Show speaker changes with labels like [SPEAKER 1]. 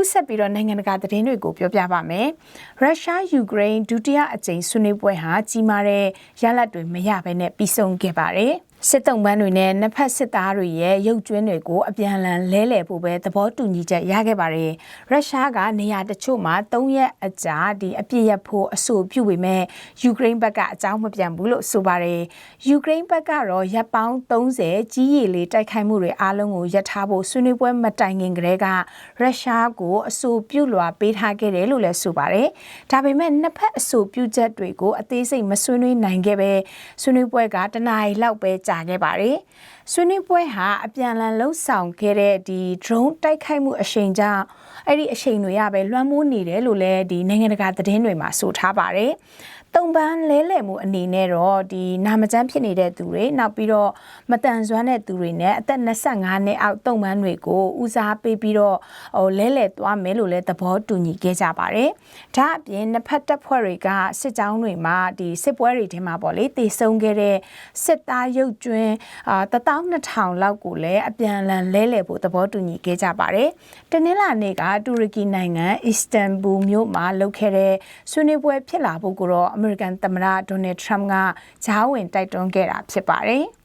[SPEAKER 1] ခုဆက်ပြီးတော့နိုင်ငံတကာသတင်းတွေကိုပြောပြပါမယ်ရုရှားယူကရိန်းဒုတိယအကြိမ်ဆွေးနွေးပွဲဟာကြီးမားတဲ့ရလဒ်တွေမရဘဲနဲ့ပြီးဆုံးခဲ့ပါတယ် စစ်တုံးပန်းတွေနဲ့နှစ်ဖက်စစ်သားတွေရဲ့ရုပ်ကျွင်းတွေကိုအပြန်အလှန်လဲလှယ်ဖို့ပဲသဘောတူညီချက်ရခဲ့ပါတယ်။ရုရှားကနေရာတချို့မှာ၃ရက်အကြာဒီအပြစ်ရဖို့အဆိုပြုပေမဲ့ယူကရိန်းဘက်ကအကြောင်းမပြန်ဘူးလို့ဆိုပါတယ်။ယူကရိန်းဘက်ကတော့ရပ်ပေါင်း30ကြီးရည်လေးတိုက်ခိုက်မှုတွေအားလုံးကိုရပ်ထားဖို့ဆွေးနွေးပွဲမတိုင်ခင်ကတည်းကရုရှားကိုအဆိုပြုလွှာပေးထားခဲ့တယ်လို့လည်းဆိုပါတယ်။ဒါပေမဲ့နှစ်ဖက်အဆိုပြုချက်တွေကိုအသေးစိတ်မဆွေးနွေးနိုင်ခဲ့ပဲဆွေးနွေးပွဲကတနအီလောက်ပဲကြာခဲ့ပါတယ်။ဆွေးနွေးပွဲဟာအပြန်အလှန်လှုပ်ဆောင်ခဲ့တဲ့ဒီ drone တိုက်ခိုက်မှုအရှိန်ကြောင့်အဲ့ဒီအရှိန်တွေကပဲလွှမ်းမိုးနေတယ်လို့လည်းဒီနိုင်ငံတကာသတင်းတွေမှာဆိုထားပါတယ်။တုံပန်းလဲလှယ်မှုအနေနဲ့တော့ဒီနာမကျန်းဖြစ်နေတဲ့သူတွေနောက်ပြီးတော့မတန်ဆွမ်းတဲ့သူတွေနဲ့အသက်25နှစ်အောက်တုံပန်းတွေကိုဦးစားပေးပြီးတော့ဟိုလဲလှယ်သွားမယ်လို့လည်းသဘောတူညီခဲ့ကြပါတယ်။ဒါအပြင်နှစ်ဖက်တပ်ဖွဲ့တွေကစစ်ကြောင်းတွေမှာဒီစစ်ပွဲတွေထဲမှာပေါ့လေတည်ဆုံခဲ့တဲ့စစ်သားရုပ်ကျွင်းအာ12000လောက်ကိုလည်းအပြန်အလှန်လဲလှယ်ဖို့သဘောတူညီခဲ့ကြပါတယ်။တနင်္လာနေ့ကတူရကီနိုင်ငံအစ္စတန်ဘူမြို့မှာလုပ်ခဲ့တဲ့ဆွေးနွေးပွဲဖြစ်လာဖို့ကိုတော့အမေရိကန်သမ္မတဒေါ်နယ်ထရမ့်ကဂျားဝင်တိုက်တွန်းခဲ့တာဖြစ်ပါတယ်။